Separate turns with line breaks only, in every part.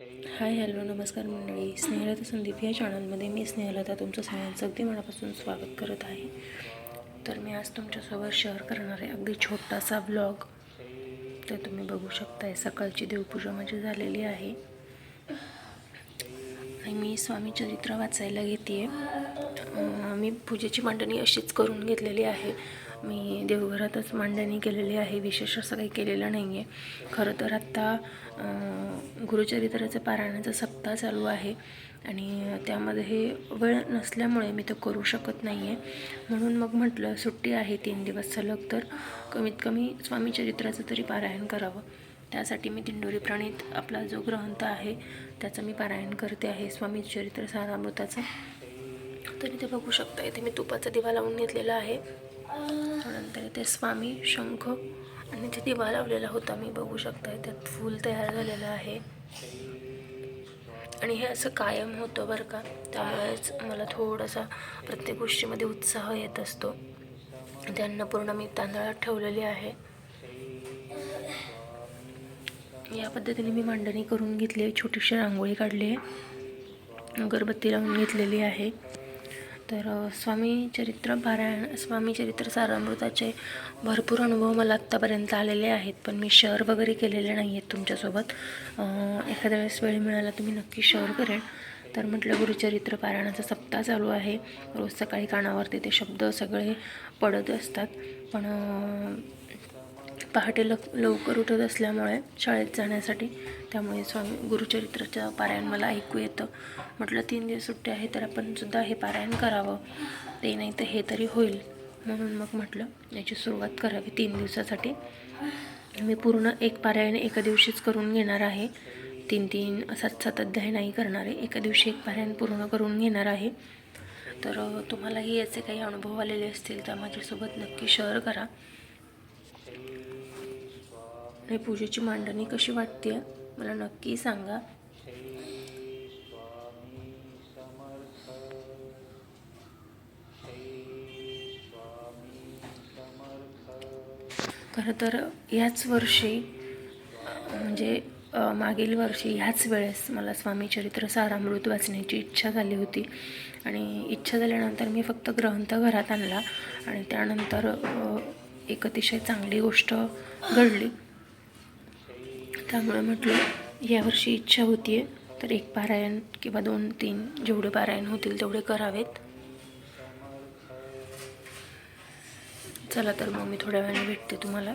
Hi hello नमस्कार मंडळी. स्नेहलता संदीप या चॅनलमध्ये मी स्नेहलता तुमचं सगळ्यांचं अगदी मनापासून स्वागत करत आहे. तर मी आज तुमच्यासोबत शेअर करणार आहे अगदी छोटासा ब्लॉग तर तुम्ही बघू शकताय सकाळची देवपूजा माझी झालेली आहे. आणि मी स्वामी चरित्र वाचायला घेते मी पूजेची मांडणी अशीच करून घेतलेली आहे. मी देवघरातच मांडणी केलेली आहे. विशेष असं काही केलेलं नाही आहे खरं तर आत्ता गुरुचरित्राचं पारायणाचा सप्ताह चालू आहे आणि त्यामध्ये हे वेळ नसल्यामुळे मी तो करू शकत नाही आहे म्हणून मग म्हटलं सुट्टी आहे तीन दिवस सलग तर कमीत कमी स्वामी चरित्राचं तरी पारायण करावं. त्यासाठी मी दिंडोरी प्रणित आपला जो ग्रंथ आहे त्याचं मी पारायण करते आहे. स्वामी चरित्र सारामृताचं. तर इथे बघू शकता इथे मी तुपाचा दिवा लावून घेतलेला आहे. त्यानंतर इथे स्वामी शंख आणि इथे दिवा लावलेला होता मी बघू शकता त्यात फूल तयार झालेलं आहे. आणि हे असं कायम होतं बरं का. त्यामुळेच मला थोडासा प्रत्येक गोष्टीमध्ये उत्साह येत असतो. त्यांना पूर्ण मी तांदळात ठेवलेली आहे. या पद्धतीने मी मांडणी करून घेतली आहे छोटीशी रांगोळी काढली आहे. अगरबत्ती लावून घेतलेली आहे. तर स्वामी चरित्र पारायण स्वामी चरित्र सारामृताचे भरपूर अनुभव मला आत्तापर्यंत आलेले आहेत पण मी शेअर वगैरे केलेले नाही आहेत तुमच्यासोबत एखाद्या वेळेस वेळ मिळाला तर मी नक्की शेअर करेन. तर म्हटलं गुरुचरित्र पारायणाचा सप्ताह चालू आहे. रोज सकाळी कानावरती ते शब्द सगळे पडत असतात. पण पहाटे लव लवकर उठत असल्यामुळे शाळेत जाण्यासाठी त्यामुळे स्वामी गुरुचरित्राचं पारायण मला ऐकू येतं. म्हटलं तीन दिवस सुट्टी आहे तर आपण सुद्धा हे पारायण करावं. ते नाही तर हे तरी होईल. म्हणून मग म्हटलं याची सुरुवात करावी तीन दिवसासाठी. मी पूर्ण एक पारायण एका दिवशीच करून घेणार आहे. तीन तीन सात सात अध्याय नाही करणार. आहे एका दिवशी एक पारायण पूर्ण करून घेणार आहे. तर तुम्हालाही याचे काही अनुभव आलेले असतील तर माझ्यासोबत नक्की शेअर करा. आणि पूजेची मांडणी कशी वाटते मला नक्की सांगा. खरं तर याच वर्षी म्हणजे मागील वर्षी ह्याच वेळेस मला स्वामी चरित्र सारामृत वाचण्याची इच्छा झाली होती. आणि इच्छा झाल्यानंतर मी फक्त ग्रंथ घरात आणला आणि त्यानंतर एक अतिशय चांगली गोष्ट घडली. त्यामुळे म्हटलं यावर्षी इच्छा होती आहे तर एक पारायण किंवा दोन तीन जेवढे पारायण होतील तेवढे करावेत. चला तर मग मी थोड्या वेळाने भेटते तुम्हाला.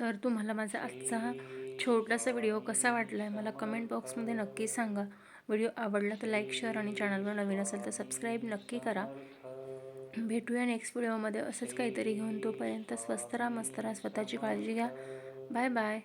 तर तुम्हाला माझा आजचा छोटासा व्हिडिओ कसा वाटला आहे मला कमेंट बॉक्समध्ये नक्की सांगा. व्हिडिओ आवडला तर लाईक शेअर आणि चॅनलवर नवीन असेल तर सबस्क्राईब नक्की करा. भेटूया नेक्स्ट व्हिडिओमध्ये. असंच काहीतरी घेऊन तोपर्यंत स्वस्त राहा मस्त राहा स्वतःची काळजी घ्या. Bye bye